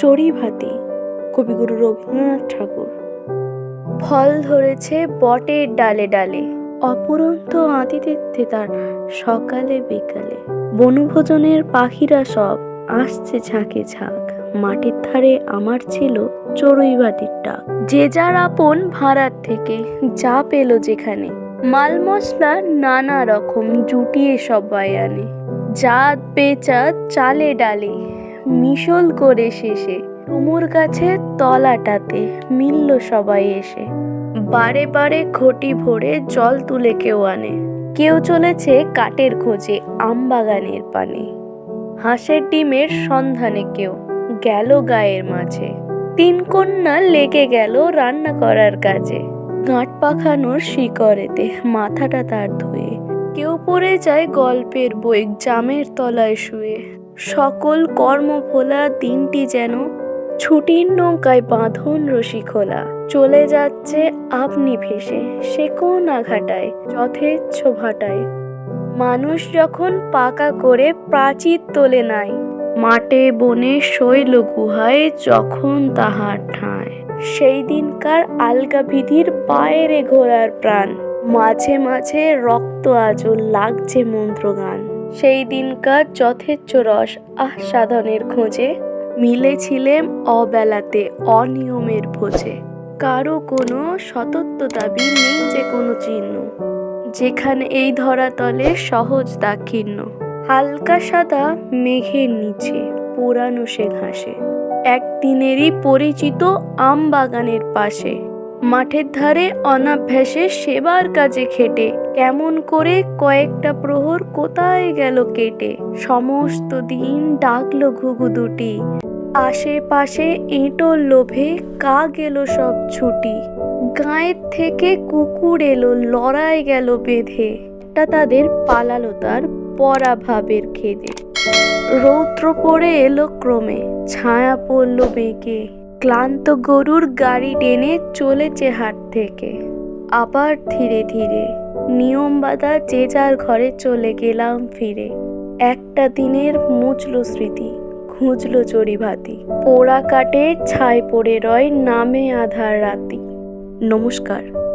চড়িভাতি, কবিগুরু রবীন্দ্রনাথ ঠাকুর। ফল ধরেছে বটের ডালে ডালে, অপুরন্ত আতিথ্যে তার সকালে বিকালে। বনভোজনের পাখিরা সব আসছে ঝাঁকে ঝাঁক, মাটির ধারে আমার ছিল চড়ুই ভাতির ডাক। যে যার আপন ভাড়ার থেকে যা পেল যেখানে মাল মশলা নানা রকম জুটিয়ে সবাই আনে জাত বেচাত চালে ডালে মিশল করে শেষে ডুমুর গাছের তলাটাতে মিলল সবাই এসে। বারে বারে ঘটি ভরে জল তুলে কেউ আনে। কেউ চলেছে কাটের খোঁজে আমবাগানের পানে। হাঁসের ডিমের সন্ধানে কেউ গেল গায়ের মাঝে। তিন কন্যা লেগে গেল রান্না করার কাজে। গাঁট পাখানোর শিকড়েতে মাথাটা তার ধুয়ে। কেউ পড়ে যায় গল্পের বই জামের তলায় শুয়ে। সকল কর্ম কর্মফোলা দিনটি যেন ছুটির নৌকায় বাঁধন রশি খোলা। চলে যাচ্ছে আপনি ভেসে সে কোন আঘাটায়, যথেচ্ছ ভাটায়। মানুষ যখন পাকা করে প্রাচীর তোলে নাই, মাঠে বনে শৈল গুহায় যখন তাহার ঠাঁয় সেই দিনকার আলগা বিধির পায়েরে ঘোরার প্রাণ, মাঝে মাঝে রক্ত আজও লাগছে মন্ত্রগান। সেই দিনকার যথেচ্ছ রস আস্বাদনের খোঁজে। মিলেছিলেম অবেলাতে অনিয়মের ভোজে। কারও কোনো সতত্ব দাবি নেই যে কোনো চিহ্ন। যেখানে এই ধরাতলে সহজ দাক্ষিণ্য। হালকা সাদা মেঘের নিচে পুরানো সে ঘাসে একদিনেরই পরিচিত আম বাগানের পাশে। মাঠের ধারে অনাভ্যাসে সেবার কাজে খেটে কেমন করে কয়েকটা প্রহর কোথায় গেল কেটে? সমস্ত দিন ডাকলো ঘুঘু দুটি। আশেপাশে এঁটোর লোভে কা গেল সব ছুটি। গায়ের থেকে কুকুর এলো, লড়াই গেল বেঁধে। তা তাদের পালালো তার পরাভাবের খেদে। রৌদ্র পড়ে এলো ক্রমে, ছায়া পড়ল বেঁকে। ক্লান্ত গরুর গাড়ি টেনে চলেছে হাট থেকে। আবার ধীরে ধীরে নিয়ম বাঁধা যে যার ঘরে চলে গেলাম ফিরে। একটা দিনের মুচলো স্মৃতি, খুঁজলো চড়িভাতি পোড়া কাটে, ছাই পড়ে রয় নামে আধার রাতি। নমস্কার।